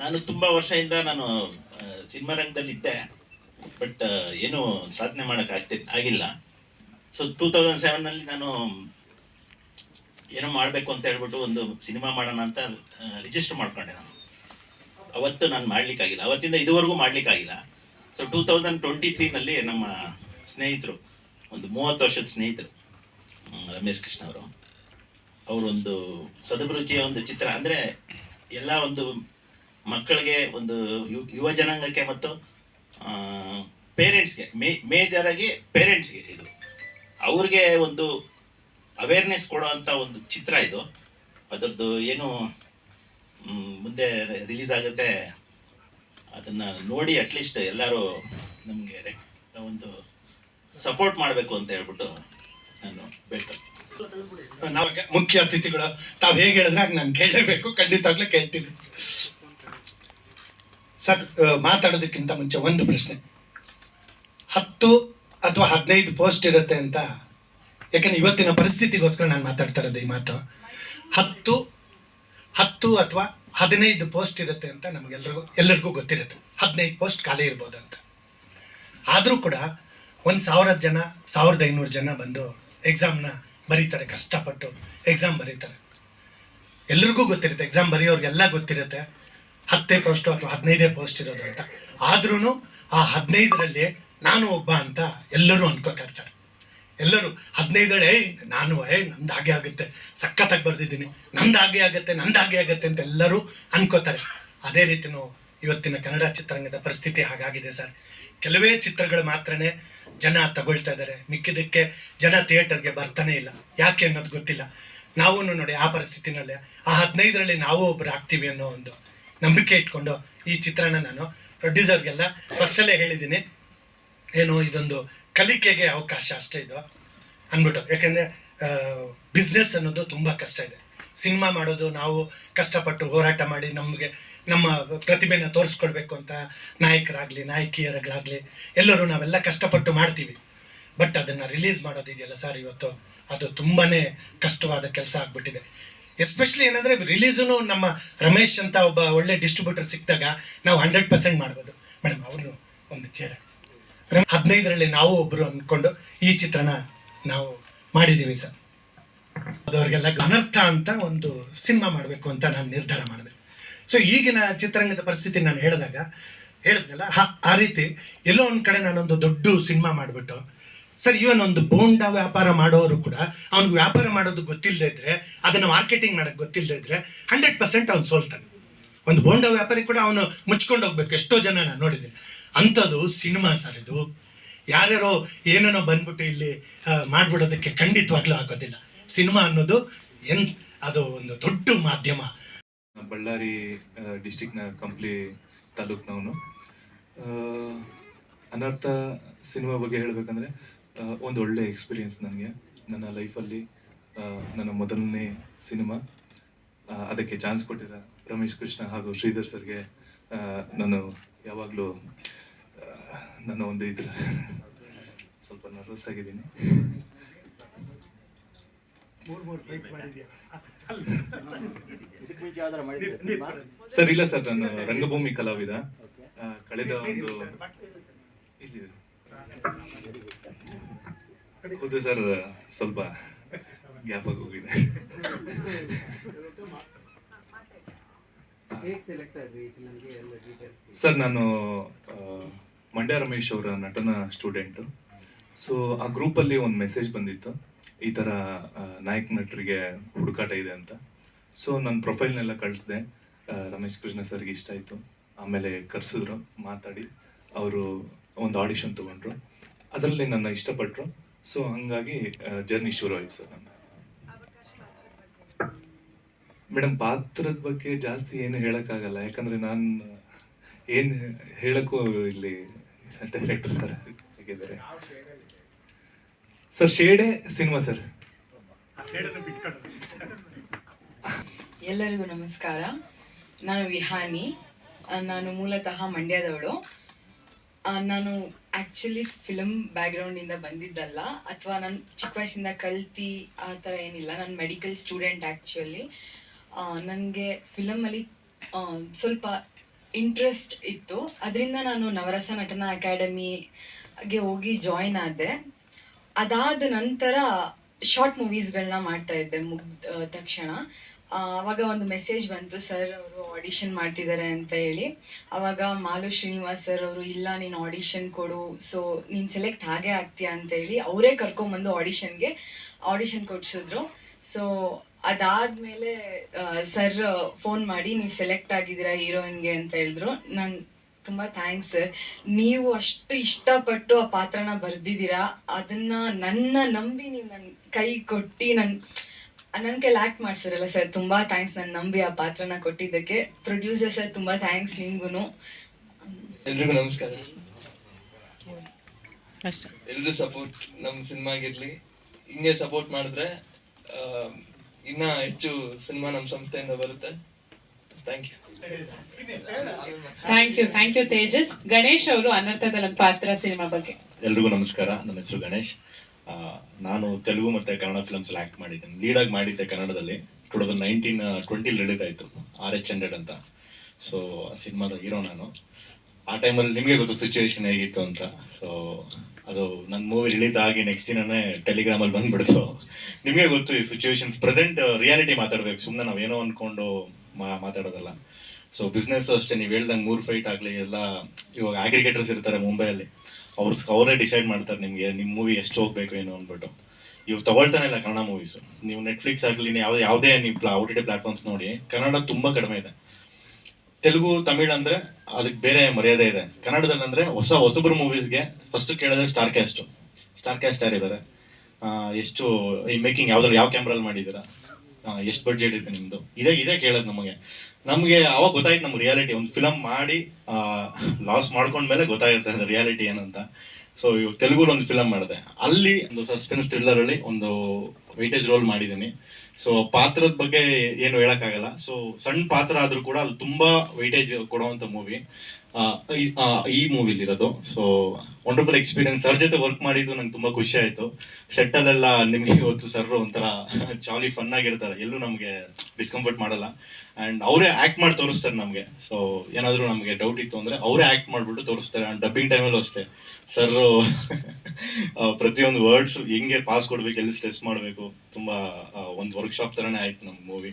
ನಾನು ತುಂಬಾ ವರ್ಷದಿಂದ ನಾನು ಸಿನಿಮಾ ರಂಗದಲ್ಲಿ ಇದ್ದೆ. ಬಟ್ ಏನು ಸಾಧನೆ ಮಾಡಕ್ ಆಗಿಲ್ಲ. ಸೊ ಟೂ ತೌಸಂಡ್ ಸೆವೆನಲ್ಲಿ ನಾನು ಏನೋ ಮಾಡಬೇಕು ಅಂತ ಹೇಳ್ಬಿಟ್ಟು ಒಂದು ಸಿನಿಮಾ ಮಾಡೋಣ ಅಂತ ರಿಜಿಸ್ಟರ್ ಮಾಡ್ಕೊಂಡೆ ನಾನು. ಅವತ್ತು ನಾನು ಮಾಡ್ಲಿಕ್ಕಾಗಿಲ್ಲ. ಅವತ್ತಿಂದ ಇದುವರೆಗೂ ಮಾಡ್ಲಿಕ್ಕಾಗಿಲ್ಲ. ಸೊ ಟೂ ತೌಸಂಡ್ ಟ್ವೆಂಟಿ ತ್ರೀನಲ್ಲಿ ನಮ್ಮ ಸ್ನೇಹಿತರು, ಒಂದು ಮೂವತ್ತು ವರ್ಷದ ಸ್ನೇಹಿತರು ರಮೇಶ್ ಕೃಷ್ಣ ಅವರು, ಅವರೊಂದು ಸದಭಿರುಚಿಯ ಒಂದು ಚಿತ್ರ. ಅಂದರೆ, ಎಲ್ಲ ಒಂದು ಮಕ್ಕಳಿಗೆ ಒಂದು ಯುವ ಜನಾಂಗಕ್ಕೆ ಮತ್ತು ಪೇರೆಂಟ್ಸ್ಗೆ ಮೇ ಆಗಿ ಪೇರೆಂಟ್ಸ್ಗೆ ಇದು. ಅವ್ರಿಗೆ ಒಂದು ಅವೇರ್ನೆಸ್ ಕೊಡುವಂಥ ಒಂದು ಚಿತ್ರ ಇದು. ಅದರದ್ದು ಏನು ಮುಂದೆ ರಿಲೀಸ್ ಆಗುತ್ತೆ, ಅದನ್ನು ನೋಡಿ ಅಟ್ಲೀಸ್ಟ್ ಎಲ್ಲರೂ ನಮಗೆ ಒಂದು ಸಪೋರ್ಟ್ ಮಾಡಬೇಕು ಅಂತ ಹೇಳ್ಬಿಟ್ಟು ನಾನು ಬೇಕು ನಾವು ಮುಖ್ಯ ಅತಿಥಿಗಳು, ತಾವು ಹೇಗೆ ಹೇಳಿದ್ರೆ ನಾನು ಕೇಳಲೇಬೇಕು, ಖಂಡಿತವಾಗ್ಲೇ ಕೇಳ್ತೀನಿ. ಸರ್ ಮಾತಾಡೋದಕ್ಕಿಂತ ಮುಂಚೆ ಒಂದು ಪ್ರಶ್ನೆ. ಹತ್ತು ಅಥವಾ ಹದಿನೈದು ಪೋಸ್ಟ್ ಇರುತ್ತೆ ಅಂತ. ಯಾಕಂದ್ರೆ ಇವತ್ತಿನ ಪರಿಸ್ಥಿತಿಗೋಸ್ಕರ ನಾನು ಮಾತಾಡ್ತಾ ಇರೋದು ಈ ಮಾತು. ಹತ್ತು ಹತ್ತು ಅಥವಾ ಹದಿನೈದು ಪೋಸ್ಟ್ ಇರುತ್ತೆ ಅಂತ ನಮಗೆಲ್ಲರಿಗೂ ಎಲ್ಲರಿಗೂ ಗೊತ್ತಿರುತ್ತೆ. ಹದಿನೈದು ಪೋಸ್ಟ್ ಖಾಲಿ ಇರ್ಬೋದು ಅಂತ. ಆದರೂ ಕೂಡ ಒಂದು ಸಾವಿರ ಜನ, ಸಾವಿರದ ಐನೂರು ಜನ ಬಂದು ಎಕ್ಸಾಮ್ನ ಬರೀತಾರೆ, ಕಷ್ಟಪಟ್ಟು ಎಕ್ಸಾಮ್ ಬರೀತಾರೆ. ಎಲ್ರಿಗೂ ಗೊತ್ತಿರುತ್ತೆ ಎಕ್ಸಾಮ್ ಬರೆಯೋರಿಗೆಲ್ಲ ಗೊತ್ತಿರುತ್ತೆ. ಹತ್ತೇ ಪೋಸ್ಟು ಅಥವಾ ಹದಿನೈದೇ ಪೋಸ್ಟ್ ಇರೋದು ಅಂತ ಆದ್ರೂ ಆ ಹದಿನೈದರಲ್ಲಿ ನಾನು ಒಬ್ಬ ಅಂತ ಎಲ್ಲರೂ ಅನ್ಕೋತಾ ಇರ್ತಾರೆ. ಎಲ್ಲರೂ ಹದಿನೈದರಲ್ಲಿ, ಏಯ್, ನಾನು, ಏಯ್, ನಂದು ಹಾಗೆ ಆಗುತ್ತೆ. ಸಖತ್ತಾಗಿ ಬರೆದಿದ್ದೀನಿ. ನಂದು ಹಾಗೆ ಆಗುತ್ತೆ, ನಂದು ಹಾಗೆ ಆಗುತ್ತೆ ಅಂತ ಎಲ್ಲರೂ ಅನ್ಕೋತಾರೆ. ಅದೇ ರೀತಿನೂ ಇವತ್ತಿನ ಕನ್ನಡ ಚಿತ್ರರಂಗದ ಪರಿಸ್ಥಿತಿ ಹಾಗಾಗಿದೆ ಸರ್. ಕೆಲವೇ ಚಿತ್ರಗಳು ಮಾತ್ರನೇ ಜನ ತಗೊಳ್ತಾ ಇದ್ದಾರೆ. ಮಿಕ್ಕಿದ್ದಕ್ಕೆ ಜನ ಥಿಯೇಟರ್ಗೆ ಬರ್ತಾನೆ ಇಲ್ಲ. ಯಾಕೆ ಅನ್ನೋದು ಗೊತ್ತಿಲ್ಲ. ನಾವು ನೋಡಿ ಆ ಪರಿಸ್ಥಿತಿನಲ್ಲೇ ಆ ಹದಿನೈದರಲ್ಲಿ ನಾವು ಒಬ್ಬರು ಆಗ್ತೀವಿ ಅನ್ನೋ ಒಂದು ನಂಬಿಕೆ ಇಟ್ಕೊಂಡು ಈ ಚಿತ್ರನ ನಾನು ಪ್ರೊಡ್ಯೂಸರ್ಗೆಲ್ಲ ಫಸ್ಟಲ್ಲೇ ಹೇಳಿದ್ದೀನಿ. ಏನು, ಇದೊಂದು ಕಲಿಕೆಗೆ ಅವಕಾಶ ಅಷ್ಟೇ ಇದು ಅಂದ್ಬಿಟ್ಟು. ಯಾಕೆಂದರೆ ಬಿಸ್ನೆಸ್ ಅನ್ನೋದು ತುಂಬ ಕಷ್ಟ ಇದೆ. ಸಿನಿಮಾ ಮಾಡೋದು ನಾವು ಕಷ್ಟಪಟ್ಟು ಹೋರಾಟ ಮಾಡಿ ನಮಗೆ ನಮ್ಮ ಪ್ರತಿಭೆನ ತೋರಿಸ್ಕೊಳ್ಬೇಕು ಅಂತ ನಾಯಕರಾಗಲಿ, ನಾಯಕಿಯರುಗಳಾಗಲಿ, ಎಲ್ಲರೂ ನಾವೆಲ್ಲ ಕಷ್ಟಪಟ್ಟು ಮಾಡ್ತೀವಿ. ಬಟ್ ಅದನ್ನು ರಿಲೀಸ್ ಮಾಡೋದಿದೆಯಲ್ಲ ಸರ್ ಇವತ್ತು? ಅದು ತುಂಬಾ ಕಷ್ಟವಾದ ಕೆಲಸ ಆಗ್ಬಿಟ್ಟಿದೆ. ಎಸ್ಪೆಷಲಿ ಏನಂದರೆ ರಿಲೀಸು ನಮ್ಮ ರಮೇಶ್ ಅಂತ ಒಬ್ಬ ಒಳ್ಳೆ ಡಿಸ್ಟ್ರಿಬ್ಯೂಟರ್ ಸಿಕ್ಕಿದಾಗ ನಾವು ಹಂಡ್ರೆಡ್ ಪರ್ಸೆಂಟ್ ಮಾಡ್ಬೋದು. ಮೇಡಮ್ ಅವರು ಒಂದು ಚೇರ್ ಹದಿನೈದರಲ್ಲಿ ನಾವು ಒಬ್ಬರು ಅಂದ್ಕೊಂಡು ಈ ಚಿತ್ರನ ನಾವು ಮಾಡಿದ್ದೀವಿ ಸರ್. ಅದವ್ರಿಗೆಲ್ಲ ಅನರ್ಥ ಅಂತ ಒಂದು ಸಿನಿಮಾ ಮಾಡಬೇಕು ಅಂತ ನಾನು ನಿರ್ಧಾರ ಮಾಡಿದೆ. ಸೊ ಈಗಿನ ಚಿತ್ರರಂಗದ ಪರಿಸ್ಥಿತಿ ನಾನು ಹೇಳಿದಾಗ, ಹೇಳಿದ್ನಲ್ಲ ಆ ರೀತಿ ಎಲ್ಲೋ ಒಂದು ಕಡೆ ನಾನೊಂದು ದೊಡ್ಡ ಸಿನಿಮಾ ಮಾಡಿಬಿಟ್ಟು ಸರ್ ಇವನ್ ಒಂದು ಬೋಂಡ ವ್ಯಾಪಾರ ಮಾಡೋರು ಕೂಡ ಅವ್ನಿಗೆ ವ್ಯಾಪಾರ ಮಾಡೋದು ಗೊತ್ತಿಲ್ಲದೆ ಇದ್ರೆ, ಅದನ್ನು ಮಾರ್ಕೆಟಿಂಗ್ ಮಾಡೋಕ್ಕೆ ಗೊತ್ತಿಲ್ಲದೆ ಇದ್ರೆ ಹಂಡ್ರೆಡ್ ಪರ್ಸೆಂಟ್ ಅವ್ನು ಸೋಲ್ತಾನೆ. ಒಂದು ಬೋಂಡ ವ್ಯಾಪಾರಿ ಕೂಡ ಅವನು ಮುಚ್ಕೊಂಡು ಹೋಗ್ಬೇಕು. ಎಷ್ಟೋ ಜನ ನಾನು ನೋಡಿದ್ದೀನಿ. ಅಂಥದ್ದು ಸಿನಿಮಾ ಸರ್ ಇದು. ಯಾರ್ಯಾರೋ ಏನೇನೋ ಬಂದ್ಬಿಟ್ಟು ಇಲ್ಲಿ ಮಾಡ್ಬಿಡೋದಕ್ಕೆ ಖಂಡಿತವಾಗ್ಲೂ ಆಗೋದಿಲ್ಲ. ಸಿನಿಮಾ ಅನ್ನೋದು ಎನ್, ಅದು ಒಂದು ದೊಡ್ಡ ಮಾಧ್ಯಮ. ಬಳ್ಳಾರಿ ಡಿಸ್ಟಿಕ್ನ ಕಂಪ್ಲಿ ತಾಲೂಕ್ನವನು. ಅನರ್ಥ ಸಿನಿಮಾ ಬಗ್ಗೆ ಹೇಳಬೇಕಂದ್ರೆ ಒಂದು ಒಳ್ಳೆ ಎಕ್ಸ್ಪೀರಿಯೆನ್ಸ್ ನನಗೆ. ನನ್ನ ಲೈಫಲ್ಲಿ ನನ್ನ ಮೊದಲನೇ ಸಿನಿಮಾ ಅದಕ್ಕೆ ಚಾನ್ಸ್ ಕೊಟ್ಟಿರೋ ರಮೇಶ್ ಕೃಷ್ಣ ಹಾಗೂ ಶ್ರೀಧರ್ ಸರ್ಗೆ ನಾನು ಯಾವಾಗಲೂ ನನ್ನ ಒಂದು ಇದ್ರ ಸ್ವಲ್ಪ ನರ್ವಸ್ ಆಗಿದ್ದೀನಿ. ಸರ್ ಇಲ್ಲ ಸರ್ ನಾನು ರಂಗಭೂಮಿ ಕಲಾವಿದ. ಕಳೆದ ಒಂದು ಇಲ್ಲಿ ಹೌದು ಸರ್ ಸ್ವಲ್ಪ ಗ್ಯಾಪ್ ಆಗಿ ಹೋಗಿದೆ ಸರ್ ನಾನು ಮಂಡ್ಯ ರಮೇಶ್ ಅವರ ನಟನ ಸ್ಟೂಡೆಂಟು ಸೊ ಆ ಗ್ರೂಪಲ್ಲಿ ಒಂದು ಮೆಸೇಜ್ ಬಂದಿತ್ತು. ಈ ಥರ ನಾಯಕ ನಟರಿಗೆ ಹುಡುಕಾಟ ಇದೆ ಅಂತ. ಸೊ ನನ್ನ ಪ್ರೊಫೈಲ್ನೆಲ್ಲ ಕಳಿಸಿದೆ. ರಮೇಶ್ ಕೃಷ್ಣ ಸರ್ಗೆ ಇಷ್ಟ ಆಯಿತು. ಆಮೇಲೆ ಕರೆಸಿದ್ರು ಮಾತಾಡಿ. ಅವರು ಒಂದು ಆಡಿಷನ್ ತೊಗೊಂಡ್ರು. ಅದರಲ್ಲಿ ನನ್ನ ಇಷ್ಟಪಟ್ಟರು ಸೊ ಹಂಗಾಗಿ ಜರ್ನಿ ಶುರು ಆಯ್ತು ಸರ್ ನನ್ನ ಮೇಡಮ್ ಪಾತ್ರದ ಬಗ್ಗೆ ಜಾಸ್ತಿ ಏನು ಹೇಳಕ್ಕಾಗಲ್ಲ. ಯಾಕಂದ್ರೆ ನಾನು, ಏನು ಹೇಳಕ್ಕೂ ಇಲ್ಲಿ ಡೈರೆಕ್ಟರ್ ಸರ್ ಹೇಗಿದ್ದಾರೆ ಸರ್ ಶೇಡೆ ಸಿನಿಮಾ ಸರ್ ಎಲ್ಲರಿಗೂ ನಮಸ್ಕಾರ. ನಾನು ವಿಹಾನಿ. ನಾನು ಮೂಲತಃ ಮಂಡ್ಯದವಳು. ನಾನು ಆ್ಯಕ್ಚುಲಿ ಫಿಲಮ್ ಬ್ಯಾಕ್ಗ್ರೌಂಡಿಂದ ಬಂದಿದ್ದಲ್ಲ, ಅಥವಾ ನಾನು ಚಿಕ್ಕ ವಯಸ್ಸಿಂದ ಕಲ್ತಿ ಆ ಥರ ಏನಿಲ್ಲ, ನಾನು ಮೆಡಿಕಲ್ ಸ್ಟೂಡೆಂಟ್ ಆ್ಯಕ್ಚುಲಿ ನನಗೆ ಫಿಲಮಲ್ಲಿ ಸ್ವಲ್ಪ ಇಂಟ್ರೆಸ್ಟ್ ಇತ್ತು. ಅದರಿಂದ ನಾನು ನವರಸ ನಟನ ಅಕಾಡೆಮಿಗೆ ಹೋಗಿ ಜಾಯಿನ್ ಆದೆ. ಅದಾದ ನಂತರ ಶಾರ್ಟ್ ಮೂವೀಸ್ಗಳನ್ನ ಮಾಡ್ತಾ ಇದ್ದೆ ಮುಗ್ದ ತಕ್ಷಣ. ಆ, ಅವಾಗ ಒಂದು ಮೆಸೇಜ್ ಬಂತು ಸರ್ ಅವರು ಆಡಿಷನ್ ಮಾಡ್ತಿದ್ದಾರೆ ಅಂತ ಹೇಳಿ. ಅವಾಗ ಮಾಲು ಶ್ರೀನಿವಾಸ್ ಸರ್ ಅವರು ಇಲ್ಲ ನೀನು ಆಡಿಷನ್ ಕೊಡು. ಸೊ ನೀನು ಸೆಲೆಕ್ಟ್ ಹಾಗೆ ಆಗ್ತೀಯಾ ಅಂತ ಹೇಳಿ ಅವರೇ ಕರ್ಕೊಂಬಂದು ಆಡಿಷನ್ಗೆ ಆಡಿಷನ್ ಕೊಡ್ಸಿದ್ರು. ಸೊ ಅದಾದಮೇಲೆ ಸರ್ ಫೋನ್ ಮಾಡಿ ನೀವು ಸೆಲೆಕ್ಟ್ ಆಗಿದ್ದೀರಾ ಹೀರೋಯಿನ್ಗೆ ಅಂತ ಹೇಳಿದ್ರು. ನಾನು ತುಂಬ ಥ್ಯಾಂಕ್ಸ್ ಸರ್ ನೀವು ಅಷ್ಟು ಇಷ್ಟಪಟ್ಟು ಆ ಪಾತ್ರನ ಬರೆದಿದ್ದೀರಾ? ಅದನ್ನು ನನ್ನ ನಂಬಿ ನೀವು ನನ್ನ ಕೈ ಕೊಟ್ಟು ನನ್ನ ನನ್ನ ಕೈಲಿ ಆ್ಯಕ್ಟ್ ಮಾಡ್ಸಿರಲ್ಲ ಸರ್ ತುಂಬಾ ಥ್ಯಾಂಕ್ಸ್ ನನ್ನ ನಂಬಿ ಆ ಪಾತ್ರನ ಕೊಟ್ಟಿದ್ದಕ್ಕೆ. ಪ್ರೊಡ್ಯೂಸರ್ ಸರ್ ತುಂಬಾ ಥ್ಯಾಂಕ್ಸ್ ನಿಮ್ಗೂ ಎಲ್ರಿಗೂ ನಮಸ್ಕಾರ. ಅಷ್ಟೇ. ಎಲ್ರೂ ಸಪೋರ್ಟ್ ನಮ್ಮ ಸಿನಿಮಾಗಿರ್ಲಿ. ಹಿಂಗೆ ಸಪೋರ್ಟ್ ಮಾಡಿದ್ರೆ ಇನ್ನೂ ಇನ್ನ ಹೆಚ್ಚು ಸಿನಿಮಾ ನಮ್ಮ ಸಂಸ್ಥೆಯಿಂದ ಬರುತ್ತೆ. Thank you thank you thank you Tejas. Ganesh ಅವರು ಅನರ್ಥದಲ್ಲಿ ಪಾತ್ರ ಸಿನಿಮಾ ಬಗ್ಗೆ. ಎಲ್ರಿಗೂ ನಮಸ್ಕಾರ. ನನ್ನ ಹೆಸರು ಗಣೇಶ್. ನಾನು ತೆಲುಗು ಮತ್ತು ಕನ್ನಡ ಫಿಲಮ್ಸ್ ಆ್ಯಕ್ಟ್ ಮಾಡಿದ್ದೀನಿ. ಲೀಡಾಗಿ ಮಾಡಿದ್ದೆ ಕನ್ನಡದಲ್ಲಿ. ಟು ತೌಸಂಡ್ ನೈನ್ಟೀನ್ ಟ್ವೆಂಟಿಲಿ ರಿಲೀಸ್ ಆರ್ ಎಚ್ ಹಂಡ್ರೆಡ್ ಅಂತ. ಸೊ ಆ ಸಿನಿಮಾದ ಹೀರೋ ನಾನು. ಆ ಟೈಮಲ್ಲಿ ನಿಮಗೆ ಗೊತ್ತು ಸಿಚುವೇಶನ್ ಹೇಗಿತ್ತು ಅಂತ. ಸೊ ಅದು ನನ್ನ ಮೂವಿ ರಿಲೀಸ್ ಆಗಿ ನೆಕ್ಸ್ಟ್ ದಿನನೇ ಟೆಲಿಗ್ರಾಮಲ್ಲಿ ಬಂದ್ಬಿಡ್ತು. ನಿಮಗೆ ಗೊತ್ತು ಈ ಸಿಚುವೇಶನ್ಸ್ ಪ್ರೆಸೆಂಟ್ ರಿಯಾಲಿಟಿ ಮಾತಾಡಬೇಕು. ಸುಮ್ಮನೆ ನಾವೇನೋ ಅಂದ್ಕೊಂಡು ಮಾ, ಮಾತಾಡೋದಲ್ಲ. ಸೊ ಬಿಸ್ನೆಸ್ ಅಷ್ಟೇ. ನೀವು ಹೇಳ್ದಂಗೆ ಮೂರು ಫೈಟ್ ಆಗಲಿ, ಎಲ್ಲ ಇವಾಗ ಅಗ್ರಿಗೇಟರ್ಸ್ ಇರ್ತಾರೆ ಮುಂಬೈಯಲ್ಲಿ ಅವ್ರು ಅವರೇ ಡಿಸೈಡ್ ಮಾಡ್ತಾರೆ ನಿಮಗೆ ನಿಮ್ಮ ಮೂವಿ ಎಷ್ಟು ಹೋಗ್ಬೇಕು ಏನು ಅಂದ್ಬಿಟ್ಟು. ಇವ್ರು ತಗೊಳ್ತಾನೆ ಇಲ್ಲ ಕನ್ನಡ ಮೂವೀಸು ನೀವು ನೆಟ್ಫ್ಲಿಕ್ಸ್ ಆಗಲಿ, ನೀವು ಯಾವುದೇ ಯಾವುದೇ ನೀವು ಪ್ಲಾ ಟಿ ಟಿ ಪ್ಲಾಟ್ಫಾರ್ಮ್ಸ್ ನೋಡಿ, ಕನ್ನಡ ತುಂಬ ಕಡಿಮೆ ಇದೆ. ತೆಲುಗು, ತಮಿಳ್ ಅಂದರೆ ಅದಕ್ಕೆ ಬೇರೆ ಮರ್ಯಾದೆ ಇದೆ. ಕನ್ನಡದಲ್ಲಿ ಅಂದರೆ ಹೊಸ ಹೊಸಬ್ರು ಮೂವೀಸ್ಗೆ ಫಸ್ಟ್ ಕೇಳಿದ್ರೆ ಸ್ಟಾರ್ ಕ್ಯಾಸ್ಟು ಸ್ಟಾರ್ ಕ್ಯಾಸ್ಟ್ ಯಾರಿದ್ದಾರೆ ಎಷ್ಟು ಈ ಮೇಕಿಂಗ್ ಯಾವ್ದ್ರಲ್ಲಿ ಯಾವ ಕ್ಯಾಮ್ರಲ್ಲಿ ಮಾಡಿದ್ದೀರಾ? ಎಷ್ಟು ಬಡ್ಜೆಟ್ ಇದೆ ನಿಮ್ಮದು ಇದೇ ಇದೇ ಕೇಳೋದು ನಮಗೆ. ನಮಗೆ ಅವಾಗ ಗೊತ್ತಾಯ್ತು ನಮ್ಮ ರಿಯಾಲಿಟಿ ಒಂದು ಫಿಲಮ್ ಮಾಡಿ ಲಾಸ್ ಮಾಡ್ಕೊಂಡ್ಮೇಲೆ ಗೊತ್ತಾಗುತ್ತೆ ರಿಯಾಲಿಟಿ ಏನಂತ. ಸೊ ಇವಾಗ ತೆಲುಗುಲ್ಲಿ ಒಂದು ಫಿಲಮ್ ಮಾಡಿದೆ. ಅಲ್ಲಿ ಒಂದು ಸಸ್ಪೆನ್ಸ್ ಥ್ರಿಲ್ಲರಲ್ಲಿ ಒಂದು ವೈಟೇಜ್ ರೋಲ್ ಮಾಡಿದ್ದೀನಿ. ಸೊ ಪಾತ್ರದ ಬಗ್ಗೆ ಏನು ಹೇಳೋಕ್ಕಾಗಲ್ಲ. ಸೊ ಸಣ್ಣ ಪಾತ್ರ ಆದರೂ ಕೂಡ ಅದು ತುಂಬ ವೈಟೇಜ್ ಕೊಡುವಂಥ ಮೂವಿ ಈ ಮೂವಿಲಿ ಇರೋದು. ಸೊ ವಂಡರ್ಫುಲ್ ಎಕ್ಸ್ಪೀರಿಯನ್ಸ್ ಅವ್ರ ಜೊತೆ ವರ್ಕ್ ಮಾಡಿದ್ದು ನಂಗೆ ತುಂಬಾ ಖುಷಿ ಆಯಿತು. ಸೆಟ್ ಅಲ್ಲೆಲ್ಲ ನಿಮಗೆ ಇವತ್ತು ಸರ್ ಒಂಥರ ಜಾಲಿ ಫನ್ ಆಗಿರ್ತಾರೆ. ಎಲ್ಲೂ ನಮಗೆ ಡಿಸ್ಕಂಫರ್ಟ್ ಮಾಡಲ್ಲ. ಅಂಡ್ ಅವರೇ ಆಕ್ಟ್ ಮಾಡಿ ತೋರಿಸ್ತಾರೆ ನಮಗೆ. ಸೊ ಏನಾದರೂ ನಮಗೆ ಡೌಟ್ ಇತ್ತು ಅಂದ್ರೆ ಅವರೇ ಆಕ್ಟ್ ಮಾಡಿಬಿಟ್ಟು ತೋರಿಸ್ತಾರೆ. ಆ್ಯಂಡ್ ಡಬ್ಬಿಂಗ್ ಟೈಮಲ್ಲೂ ಅಷ್ಟೇ. ಸರ್ ಪ್ರತಿಯೊಂದು ವರ್ಡ್ಸ್ ಹೆಂಗೆ ಪಾಸ್ ಕೊಡಬೇಕು, ಎಲ್ಲಿ ಸ್ಟ್ರೆಸ್ ಮಾಡಬೇಕು, ತುಂಬಾ ಒಂದು ವರ್ಕ್ಶಾಪ್ ಥರನೇ ಆಯ್ತು ನಮ್ಮ ಮೂವಿ